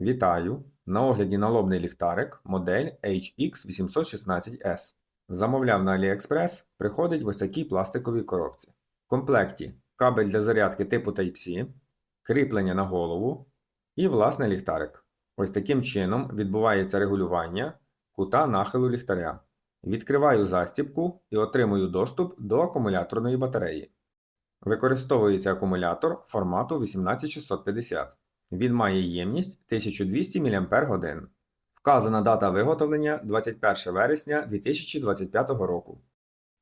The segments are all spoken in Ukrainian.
Вітаю! На огляді налобний ліхтарик модель HX816S. Замовляв на AliExpress, приходить в ось такій пластиковій коробці. В комплекті кабель для зарядки типу Type-C, кріплення на голову і власне ліхтарик. Ось таким чином відбувається регулювання кута нахилу ліхтаря. Відкриваю застібку і отримую доступ до акумуляторної батареї. Використовується акумулятор формату 18650. Він має ємність 1200 мАч. Вказана дата виготовлення 21 вересня 2025 року.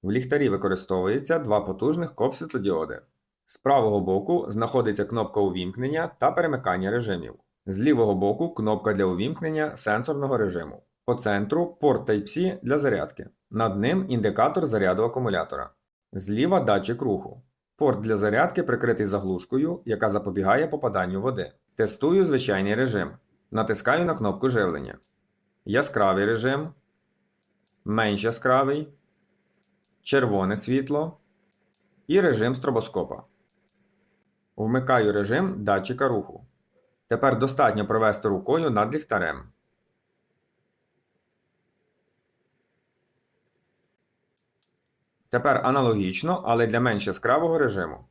В ліхтарі використовується два потужних коп-світлодіоди. З правого боку знаходиться кнопка увімкнення та перемикання режимів. З лівого боку кнопка для увімкнення сенсорного режиму. По центру порт Type-C для зарядки. Над ним індикатор заряду акумулятора. Зліва датчик руху. Порт для зарядки прикритий заглушкою, яка запобігає попаданню води. Тестую звичайний режим. Натискаю на кнопку живлення. Яскравий режим. Менш яскравий. Червоне світло. І режим стробоскопа. Вмикаю режим датчика руху. Тепер достатньо провести рукою над ліхтарем. Тепер аналогічно, але для менш яскравого режиму.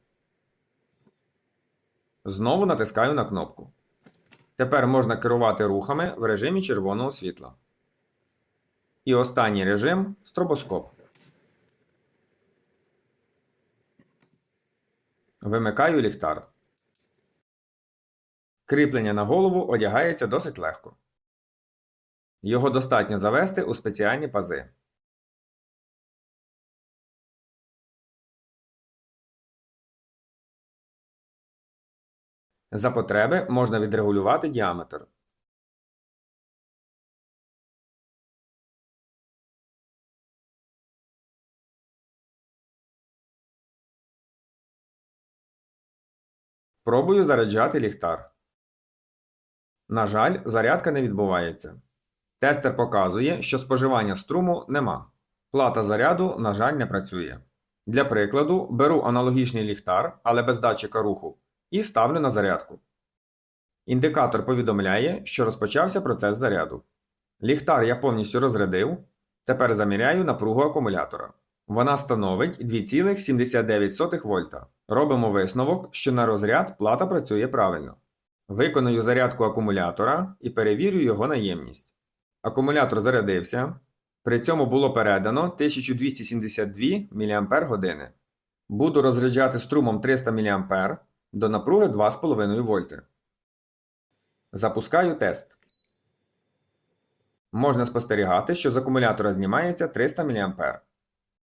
Знову натискаю на кнопку. Тепер можна керувати рухами в режимі червоного світла. І останній режим стробоскоп. Вимикаю ліхтар. Кріплення на голову одягається досить легко. Його достатньо завести у спеціальні пази. За потреби можна відрегулювати діаметр. Пробую заряджати ліхтар. На жаль, зарядка не відбувається. Тестер показує, що споживання струму нема. Плата заряду, на жаль, не працює. Для прикладу, беру аналогічний ліхтар, але без датчика руху, і ставлю на зарядку. Індикатор повідомляє, що розпочався процес заряду. Ліхтар я повністю розрядив. Тепер заміряю напругу акумулятора. Вона становить 2,79 вольта. Робимо висновок, що на розряд плата працює правильно. Виконую зарядку акумулятора і перевірю його наємність. Акумулятор зарядився. При цьому було передано 1272 мАч. Буду розряджати струмом 300 мА до напруги 2,5 вольти. Запускаю тест. Можна спостерігати, що з акумулятора знімається 300 мА.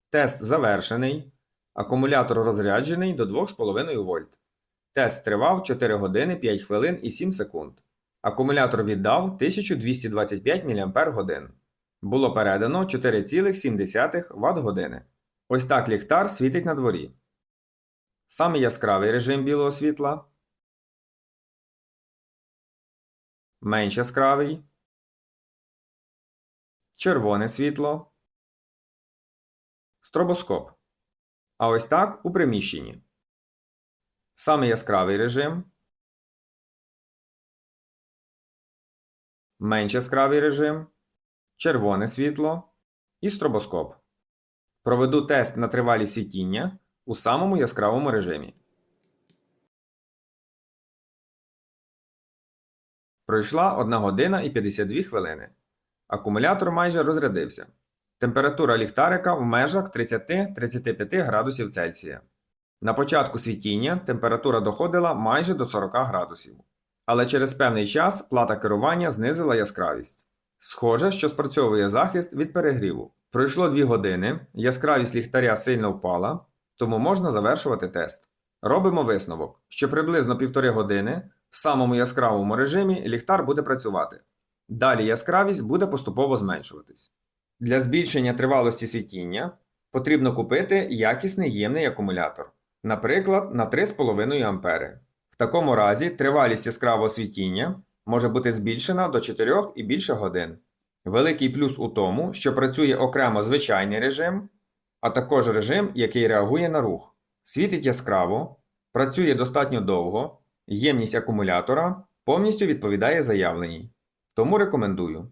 Тест завершений. Акумулятор розряджений до 2,5 вольт. Тест тривав 4 години 5 хвилин і 7 секунд. Акумулятор віддав 1225 мАч. Було передано 4,7 Вт години. Ось так ліхтар світить на дворі. Саме яскравий режим білого світла. Менш яскравий. Червоне світло. Стробоскоп. А ось так у приміщенні. Саме яскравий режим. Менш яскравий режим. Червоне світло і стробоскоп. Проведу тест на тривалість світіння у самому яскравому режимі. Пройшла 1 година і 52 хвилини. Акумулятор майже розрядився. Температура ліхтарика в межах 30-35 градусів Цельсія. На початку світіння температура доходила майже до 40 градусів. Але через певний час плата керування знизила яскравість. Схоже, що спрацьовує захист від перегріву. Пройшло 2 години, яскравість ліхтаря сильно впала, тому можна завершувати тест. Робимо висновок, що приблизно півтори години в самому яскравому режимі ліхтар буде працювати. Далі яскравість буде поступово зменшуватись. Для збільшення тривалості світіння потрібно купити якісний ємний акумулятор, наприклад, на 3,5 А. В такому разі тривалість яскравого світіння може бути збільшена до 4 і більше годин. Великий плюс у тому, що працює окремо звичайний режим, а також режим, який реагує на рух. Світить яскраво, працює достатньо довго, ємність акумулятора Повністю відповідає заявленій. Тому рекомендую.